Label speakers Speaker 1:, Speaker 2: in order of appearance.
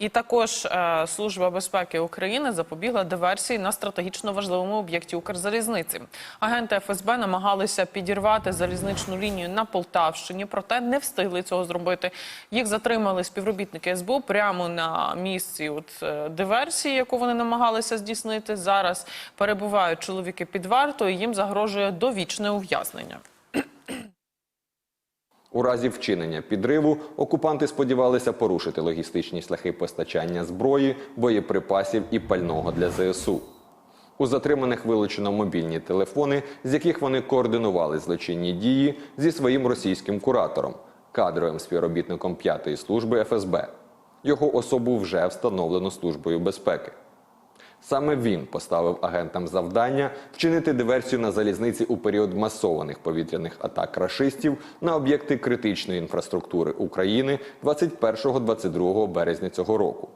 Speaker 1: І також е, Служба безпеки України запобігла диверсії на стратегічно важливому об'єкті Укрзалізниці. Агенти ФСБ намагалися підірвати залізничну лінію на Полтавщині, проте не встигли цього зробити. Їх затримали співробітники СБУ прямо на місці от, е, диверсії, яку вони намагалися здійснити. Зараз перебувають чоловіки під вартою. Їм загрожує довічне ув'язнення.
Speaker 2: У разі вчинення підриву окупанти сподівалися порушити логістичні шляхи постачання зброї, боєприпасів і пального для ЗСУ. У затриманих вилучено мобільні телефони, з яких вони координували злочинні дії зі своїм російським куратором, кадровим співробітником п'ятої служби ФСБ. Його особу вже встановлено службою безпеки. Саме він поставив агентам завдання вчинити диверсію на залізниці у період масованих повітряних атак рашистів на об'єкти критичної інфраструктури України 21-22 березня цього року.